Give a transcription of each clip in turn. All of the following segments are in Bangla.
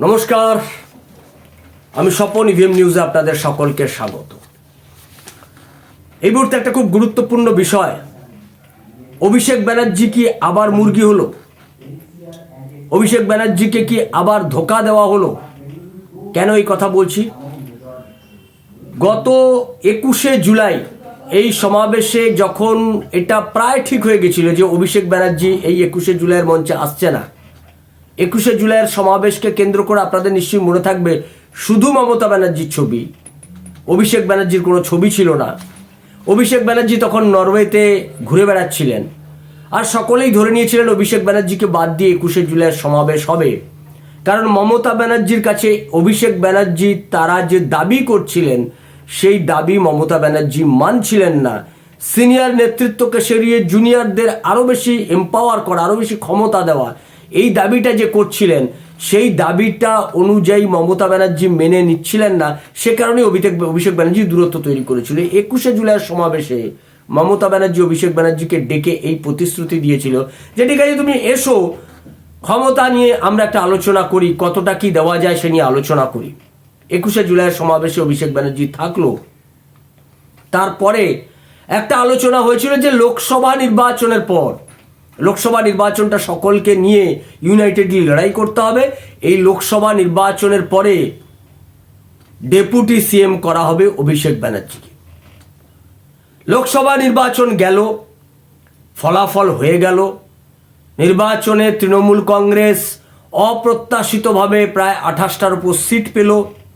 নমস্কার। আমি স্বপন ইভিএম নিউজে আপনাদের সকলকে স্বাগত। এই মুহূর্তে একটা খুব গুরুত্বপূর্ণ বিষয়। অভিষেক ব্যানার্জি কি আবার মুরগি হলো? অভিষেক ব্যানার্জিকে কি আবার ধোকা দেওয়া হলো? কেন এই কথা বলছি? গত একুশে জুলাই এই সমাবেশে যখন এটা প্রায় ঠিক হয়ে গেছিল যে অভিষেক ব্যানার্জি এই একুশে জুলাইয়ের মঞ্চে আসছে না একুশে জুলাইয়ের সমাবেশকে কেন্দ্র করে আপনাদের নিশ্চয়ই মনে থাকবে, শুধু মমতা ব্যানার্জির ছবি। অভিষেক ব্যানার্জির কোনো ছবি ছিল না। অভিষেক ব্যানার্জি তখন নরওয়েতে ঘুরে বেড়াচ্ছিলেন। আর সকলেই ধরে নিয়েছিলেন অভিষেক ব্যানার্জিকে বাদ দিয়ে একুশে জুলাইয়ের সমাবেশ হবে। কারণ মমতা ব্যানার্জির কাছে অভিষেক ব্যানার্জি তারা যে দাবি করছিলেন, সেই দাবি মমতা ব্যানার্জি মানছিলেন না। সিনিয়র নেতৃত্বকে সরিয়ে জুনিয়রদের আরও বেশি এম্পাওয়ার করা আরও বেশি ক্ষমতা দেওয়া এই দাবিটা যে করছিলেন, সেই দাবিটা অনুযায়ী মমতা ব্যানার্জি মেনে নিচ্ছিলেন না। সে কারণে অভিষেক অভিষেক ব্যানার্জি দূরত্ব তৈরি করেছিল। একুশে জুলাইয়ের সমাবেশে মমতা ব্যানার্জি, অভিষেক ব্যানার্জিকে ডেকে এই প্রতিশ্রুতি দিয়েছিল যে, ঠিক আছে, তুমি এসো। ক্ষমতা নিয়ে আমরা একটা আলোচনা করি, কতটা কি দেওয়া যায় সে নিয়ে আলোচনা করি। একুশে জুলাইয়ের সমাবেশে অভিষেক ব্যানার্জি থাকল। তারপরে একটা আলোচনা হয়েছিল যে, লোকসভা নির্বাচনের পর লোকসভা নির্বাচনটা সকলকে নিয়ে ইউনাইটেডলি লড়াই করতে হবে। এই লোকসভা নির্বাচনের পরে ডেপুটি সিএম করা হবে অভিষেক ব্যানার্জিকে। লোকসভা নির্বাচন গেল, ফলাফল হয়ে গেল। নির্বাচনে তৃণমূল কংগ্রেস অপ্রত্যাশিতভাবে প্রায় আঠাশটার উপর সিট পেল,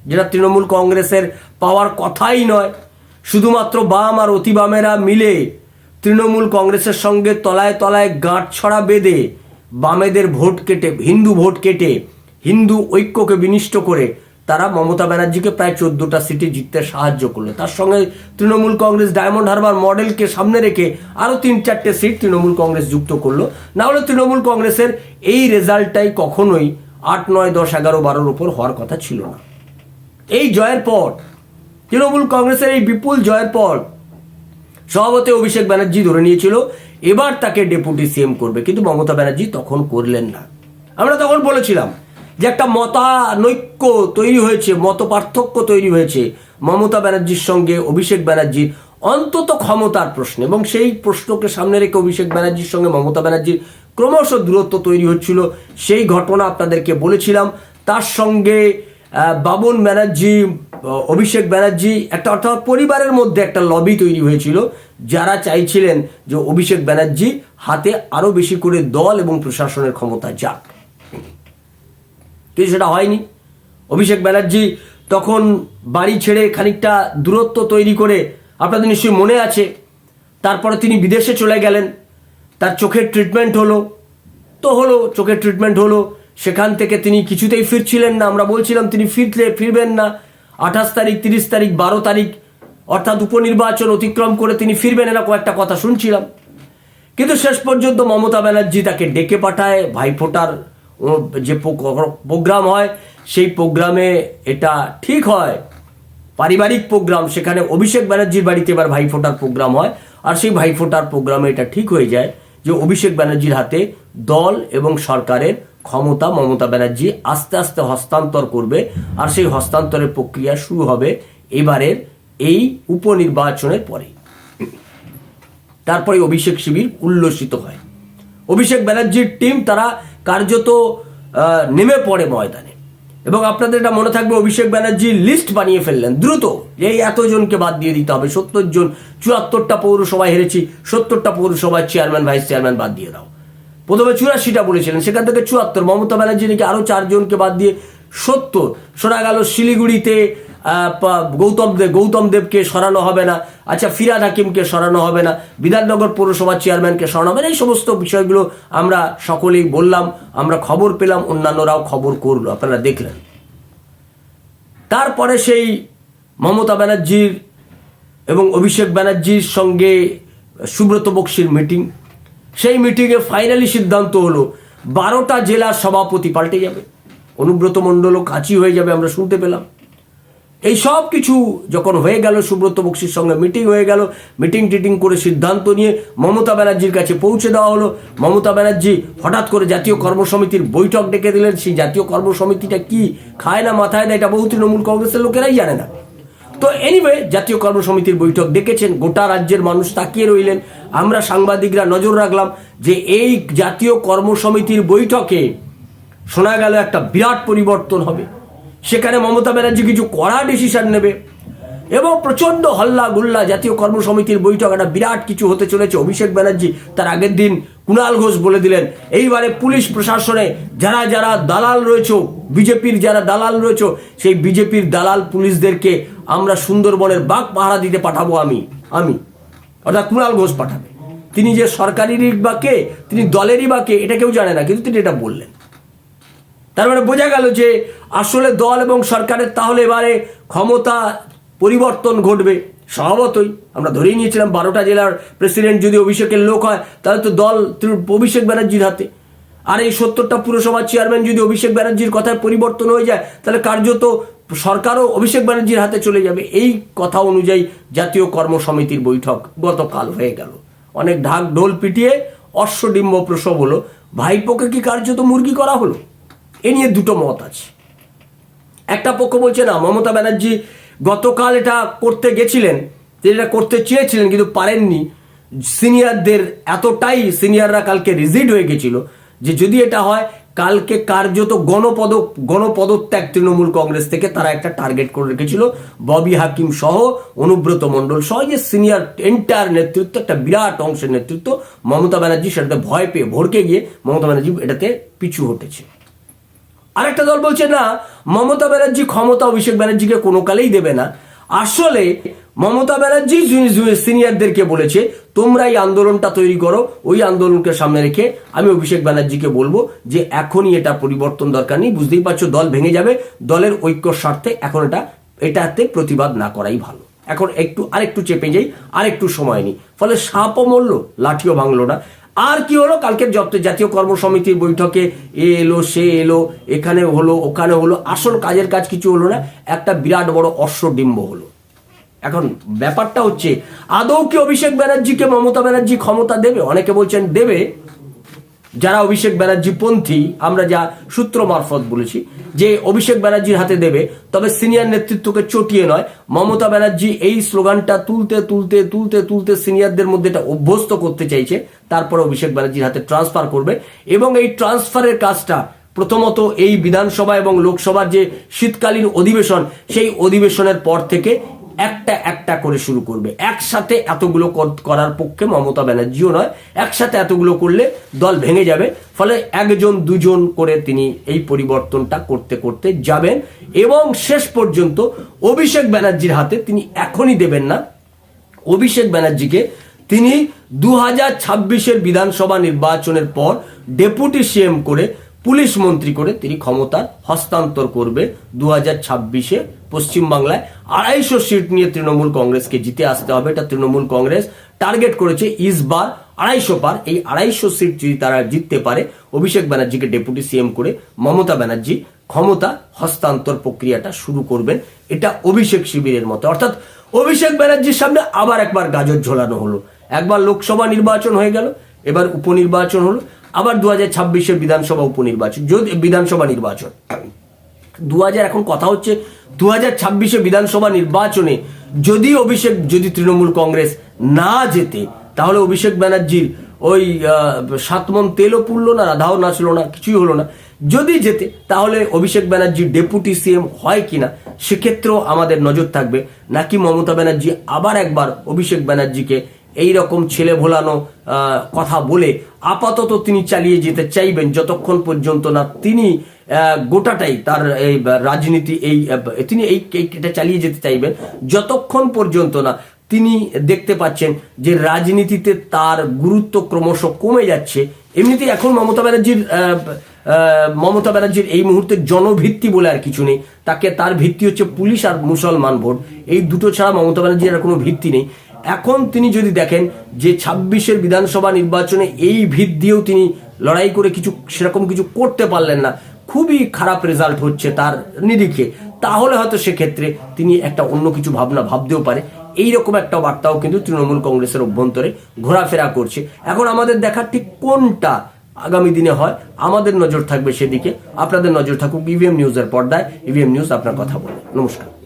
যেটা তৃণমূল কংগ্রেসের পাওয়ার কথাই নয়। শুধুমাত্র বাম আর অতি বামেরা মিলে তৃণমূল কংগ্রেসের সঙ্গে তলায় তলায় গাঁট ছড়া বেঁধে বামেদের ভোট কেটে, হিন্দু ভোট কেটে, হিন্দু ঐক্যকে বিনিষ্ট করে তারা মমতা ব্যানার্জিকে প্রায় চোদ্দোটা সিটে জিততে সাহায্য করল। তার সঙ্গে তৃণমূল কংগ্রেস ডায়মন্ড হারবার মডেলকে সামনে রেখে আরও তিন চারটে সিট তৃণমূল কংগ্রেস যুক্ত করল। না হলে তৃণমূল কংগ্রেসের এই রেজাল্টটাই কখনোই আট, নয়, দশ, এগারো, বারোর ওপর হওয়ার কথা ছিল না। এই জয়ের পর, তৃণমূল কংগ্রেসের এই বিপুল জয়ের পর সভাপতি অভিষেক ব্যানার্জি ধরে নিয়েছিল, এবার তাকে ডেপুটি সিএম করবে। কিন্তু মমতা ব্যানার্জি তখন করলেন না। আমরা তখন বলেছিলাম যে একটা মতানৈক্য তৈরি হয়েছে মত পার্থক্য তৈরি হয়েছে মমতা ব্যানার্জির সঙ্গে অভিষেক ব্যানার্জির অন্তত ক্ষমতার প্রশ্ন। এবং সেই প্রশ্নকে সামনে রেখে অভিষেক ব্যানার্জির সঙ্গে মমতা ব্যানার্জির ক্রমশ দূরত্ব তৈরি হচ্ছিল। সেই ঘটনা আপনাদেরকে বলেছিলাম। তার সঙ্গে বাবুন ব্যানার্জি অভিষেক ব্যানার্জি, একটা অর্থাৎ পরিবারের মধ্যে একটা লবি তৈরি হয়েছিল, যারা চাইছিলেন যে অভিষেক ব্যানার্জি হাতে আরও বেশি করে দল এবং প্রশাসনের ক্ষমতা যাক। কিন্তু সেটা হয়নি। অভিষেক ব্যানার্জি তখন বাড়ি ছেড়ে খানিকটা দূরত্ব তৈরি করে, আপনাদের নিশ্চয়ই মনে আছে, তারপরে তিনি বিদেশে চলে গেলেন, তার চোখের ট্রিটমেন্ট হলো, তো হলো, চোখের ট্রিটমেন্ট হলো সেখান থেকে তিনি কিছুতেই ফিরছিলেন না। আমরা বলছিলাম, তিনি ফিরলে ফিরবেন না। আঠাশ তারিখ, তিরিশ তারিখ, বারো তারিখ, অর্থাৎ উপনির্বাচন অতিক্রম করে তিনি ফিরবেন এরকম একটা কথা শুনছিলাম। কিন্তু শেষ পর্যন্ত মমতা ব্যানার্জি তাকে ডেকে পাঠায়, ভাইফোঁটার যে প্রোগ্রাম হয়, সেই প্রোগ্রামে এটা ঠিক হয়। পারিবারিক প্রোগ্রাম, সেখানে অভিষেক ব্যানার্জির বাড়িতে এবার ভাইফোঁটার প্রোগ্রাম হয়। আর সেই ভাইফোঁটার প্রোগ্রামে এটা ঠিক হয়ে যায় যে অভিষেক ব্যানার্জির হাতে দল এবং সরকারের ক্ষমতা মমতা ব্যানার্জি আস্তে আস্তে হস্তান্তর করবে, আর সেই হস্তান্তরের প্রক্রিয়া শুরু হবে এবারের এই উপনির্বাচনের পরে। তারপরে অভিষেক শিবির উল্লসিত হয়। অভিষেক ব্যানার্জির টিম তারা কার্যত নেমে পড়ে ময়দানে। এবং আপনাদের এটা মনে থাকবে, অভিষেক ব্যানার্জি লিস্ট বানিয়ে ফেললেন। দ্রুত এই এতজনকে বাদ দিয়ে দিতে হবে। সত্তর জন, চুয়াত্তরটা পৌরসভায় হেরেছি, সত্তরটা পৌরসভার চেয়ারম্যান ভাইস চেয়ারম্যান বাদ দিয়ে দাও। প্রথমে চুরাশিটা বলেছিলেন, সেখান থেকে চুয়াত্তর। মমতা ব্যানার্জি নাকি আরও চারজনকে বাদ দিয়ে সত্তর। শোনা গেল শিলিগুড়িতে গৌতম দেব গৌতম দেবকে সরানো হবে না। আচ্ছা ফিরাদ হাকিমকে সরানো হবে না। বিধাননগর পৌরসভার চেয়ারম্যানকে সরানো হবে না। এই সমস্ত বিষয়গুলো আমরা সকলেই বললাম, আমরা খবর পেলাম, অন্যান্যরাও খবর করল, আপনারা দেখলেন। তারপরে সেই মমতা ব্যানার্জির এবং অভিষেক ব্যানার্জির সঙ্গে সুব্রত বক্সির মিটিং। সেই মিটিংয়ে ফাইনালি সিদ্ধান্ত হলো, বারোটা জেলার সভাপতি পাল্টে যাবে। অনুব্রত মণ্ডলও কাঁচি হয়ে যাবে, আমরা শুনতে পেলাম। এই সব কিছু যখন হয়ে গেল, সুব্রত বক্সির সঙ্গে মিটিং হয়ে গেল, মিটিং টিটিং করে সিদ্ধান্ত নিয়ে মমতা ব্যানার্জির কাছে পৌঁছে দেওয়া হলো। মমতা ব্যানার্জি হঠাৎ করে জাতীয় কর্মসমিতির বৈঠক ডেকে দিলেন। সেই জাতীয় কর্মসমিতিটা কি? খায় না, মাথায় না, এটা বহু তৃণমূল কংগ্রেসের লোকেরাই জানে না। তো এনিওয়ে জাতীয় কর্মসমিতির বৈঠক ডেকেছেন, গোটা রাজ্যের মানুষ তাকিয়ে রইলেন। আমরা সাংবাদিকরা নজর রাখলাম যে এই জাতীয় কর্মসমিতির বৈঠকে শোনা গেল একটা বিরাট পরিবর্তন হবে। সেখানে মমতা ব্যানার্জি কিছু কড়া ডিসিশন নেবে। এবং প্রচণ্ড হল্লা গুল্লা জাতীয় কর্মসমিতির বৈঠক, একটা বিরাট কিছু হতে চলেছে। অভিষেক ব্যানার্জি তার আগের দিন কুণাল ঘোষ বলে দিলেন, এইবারে পুলিশ প্রশাসনে যারা যারা দালাল রয়েছে, বিজেপির যারা দালাল রয়েছে, সেই বিজেপির দালাল পুলিশদেরকে আমরা সুন্দরবনের বাঘ পাহারা দিতে পাঠাবো আমি আমি। অর্থাৎ কুণাল ঘোষ পাঠাবে। তিনি যে সরকারেরই বা কে, তিনি দলেরই বা কে, এটা কেউ জানে না, কিন্তু তিনি এটা বললেন। তার মানে বোঝা গেল যে আসলে দল এবং সরকারের তাহলে এবারে ক্ষমতা পরিবর্তন ঘটবে, স্বভাবতই। আমরা ধরেই নিয়েছিলাম বারোটা জেলার প্রেসিডেন্ট যদি অভিষেকের লোক হয়, তাহলে তো দল অভিষেক ব্যানার্জির হাতে। আর এই সত্তরটা পুরসভার চেয়ারম্যান যদি অভিষেক ব্যানার্জির কথায় পরিবর্তন হয়ে যায়, তাহলে কার্যত সরকারও অভিষেক ব্যানার্জির হাতে চলে যাবে। এই কথা অনুযায়ী জাতীয় কর্মসমিতির বৈঠক গতকাল হয়ে গেল। অনেক ঢাক ঢোল পিটিয়ে অশ্বডিম্ব প্রসব হলো। ভাইপোকে কি কার্যত মুরগি করা হলো? এ নিয়ে দুটো মত আছে। একটা পক্ষ বলছে, না, মমতা ব্যানার্জি গতকাল এটা করতে গেছিলেন যেটা করতে চেয়েছিলেন কিন্তু পারেননি। সিনিয়রদের এতটাই, সিনিয়ররা কালকে রিজিড হয়ে গেছিল যে যদি এটা হয়, কালকে কার্যত গণপদ, গণপদত্যাগ তৃণমূল কংগ্রেস থেকে তারা একটা টার্গেট করে রেখেছিল। ববি হাকিম সহ অনুব্রত মণ্ডল সহ যে সিনিয়র এন্টায়ার নেতৃত্ব, একটা বিরাট অংশের নেতৃত্ব, মমতা ব্যানার্জি সেটাতে ভয় পেয়ে ভড়কে গিয়ে মমতা ব্যানার্জি এটাতে পিছু হটেছে। আরেকটা দল বলছে, না, মমতা ব্যানার্জি ক্ষমতা অভিষেক ব্যানার্জিকে কোনো কালেই দেবে না। আসলে মমতা ব্যানার্জি সিনিয়রদেরকে বলেছে, তোমরা এই আন্দোলনটা তৈরি করো, ওই আন্দোলনকে সামনে রেখে আমি অভিষেক ব্যানার্জিকে বলব যে এখনই এটা পরিবর্তন দরকার নেই। বুঝতেই পারছ, দল ভেঙে যাবে, দলের ঐক্য স্বার্থে এখন এটা, এটাতে প্রতিবাদ না করাই ভালো। এখন একটু, আরেকটু চেপে যাই, আরেকটু সময় নিই। ফলে সাপও মরলো, লাঠিও ভাঙলো না। আর কি হলো? কালকের যত জাতীয় কর্মসমিতির বৈঠকে এ এলো, সে এলো, এখানে হলো, ওখানে হলো, আসল কাজের কাজ কিছু হলো না, একটা বিরাট বড় অশ্বডিম্ব হলো। এখন ব্যাপারটা হচ্ছে, আদৌ কি অভিষেক ব্যানার্জিকে মমতা ব্যানার্জি ক্ষমতা দেবে? অনেকে বলছেন দেবে। যারা অভিষেক ব্যানার্জি পন্থী, আমরা যা সূত্র মারফত বলেছি, যে অভিষেক ব্যানার্জির হাতে দেবে, তবে সিনিয়র নেতৃত্বকে চটিয়ে নয়। মমতা ব্যানার্জি এই স্লোগানটা তুলতে তুলতে তুলতে তুলতে সিনিয়রদের মধ্যে এটা অভ্যস্ত করতে চাইছে। তারপর অভিষেক ব্যানার্জির হাতে ট্রান্সফার করবে। এবং এই ট্রান্সফারের কাজটা প্রথমত এই বিধানসভা এবং লোকসভার যে শীতকালীন অধিবেশন, সেই অধিবেশনের পর থেকে একটা একটা করে শুরু করবে। একসাথে এতগুলো করার পক্ষে মমতা ব্যানার্জিও নয়, একসাথে এতগুলো করলে দল ভেঙে যাবে। ফলে একজন, দুজন করে তিনি এই পরিবর্তনটা করতে করতে যাবেন এবং শেষ পর্যন্ত অভিষেক ব্যানার্জির হাতে তিনি এখনই দেবেন না। অভিষেক ব্যানার্জিকে তিনি দু হাজার ছাব্বিশের বিধানসভা নির্বাচনের পর ডেপুটি সিএম করে পুলিশ মন্ত্রী করে তিনি ক্ষমতা হস্তান্তর করবে দু হাজার ছাব্বিশে পশ্চিমবাংলায়। আড়াইশো সিট নিয়ে তৃণমূল কংগ্রেসকে জিতে আসতে হবে। এটা তৃণমূল কংগ্রেস টার্গেট করেছে ইসবার। আড়াইশো পার, এই আড়াইশো সিট যদি তারা জিততে পারে, অভিষেক ব্যানার্জিকে ডেপুটি সিএম করে মমতা ব্যানার্জি ক্ষমতা হস্তান্তর প্রক্রিয়াটা শুরু করবেন। এটা অভিষেক শিবিরের মতো। অর্থাৎ অভিষেক ব্যানার্জির সামনে আবার একবার গাজর ঝোলানো হলো। একবার লোকসভা নির্বাচন হয়ে গেল। এবার উপনির্বাচন হলো আবার দু হাজার ছাব্বিশের বিধানসভা উপনির্বাচন যদি বিধানসভা নির্বাচন। দু হাজার এখন কথা হচ্ছে দু হাজার ছাব্বিশে বিধানসভা নির্বাচনে যদি অভিষেক যদি তৃণমূল কংগ্রেস না যেতে তাহলে অভিষেক ব্যানার্জির ওই আহ, সাত মন তেলও পুড়লো না রাধাও নাচলো না কিছুই হলো না। যদি যেতে তাহলে অভিষেক ব্যানার্জি ডেপুটি সিএম হয় কিনা সেক্ষেত্রেও আমাদের নজর থাকবে। নাকি মমতা ব্যানার্জি আবার একবার অভিষেক ব্যানার্জিকে এই রকম ছেলে ভোলানো কথা বলে আপাতত তিনি চালিয়ে যেতে চাইবেন যতক্ষণ পর্যন্ত না তিনি গোটাটাই তার এই রাজনীতি এই তিনি এই এটা চালিয়ে যেতে চাইবেন যতক্ষণ পর্যন্ত না তিনি দেখতে পাচ্ছেন যে রাজনীতিতে তার গুরুত্ব ক্রমশ কমে যাচ্ছে। এমনিতেই এখন মমতা ব্যানার্জির মমতা ব্যানার্জির এই মুহূর্তে জনভিত্তি বলে আর কিছু নেই। তাকে তার ভিত্তি হচ্ছে পুলিশ আর মুসলমান ভোট। এই দুটো ছাড়া মমতা ব্যানার্জির আর কোনো ভিত্তি নেই। এখন তিনি যদি দেখেন যে ছাব্বিশের বিধানসভা নির্বাচনে এই ভিত দিয়েও তিনি লড়াই করে কিছু, সেরকম কিছু করতে পারলেন না, খুবই খারাপ রেজাল্ট হচ্ছে তার নিরিখে। তাহলে হয়তো সেক্ষেত্রে তিনি একটা অন্য কিছু ভাবনা ভাবতেও পারে। এই রকম একটা বার্তাও কিন্তু তৃণমূল কংগ্রেসের অভ্যন্তরে ঘোরাফেরা করছে। এখন আমাদের দেখার ঠিক কোনটা আগামী দিনে হয়, আমাদের নজর থাকবে সেদিকে। আপনাদের নজর থাকুক ইভিএম নিউজের পর্দায়। ইভিএম নিউজ আপনার কথা বলে। নমস্কার।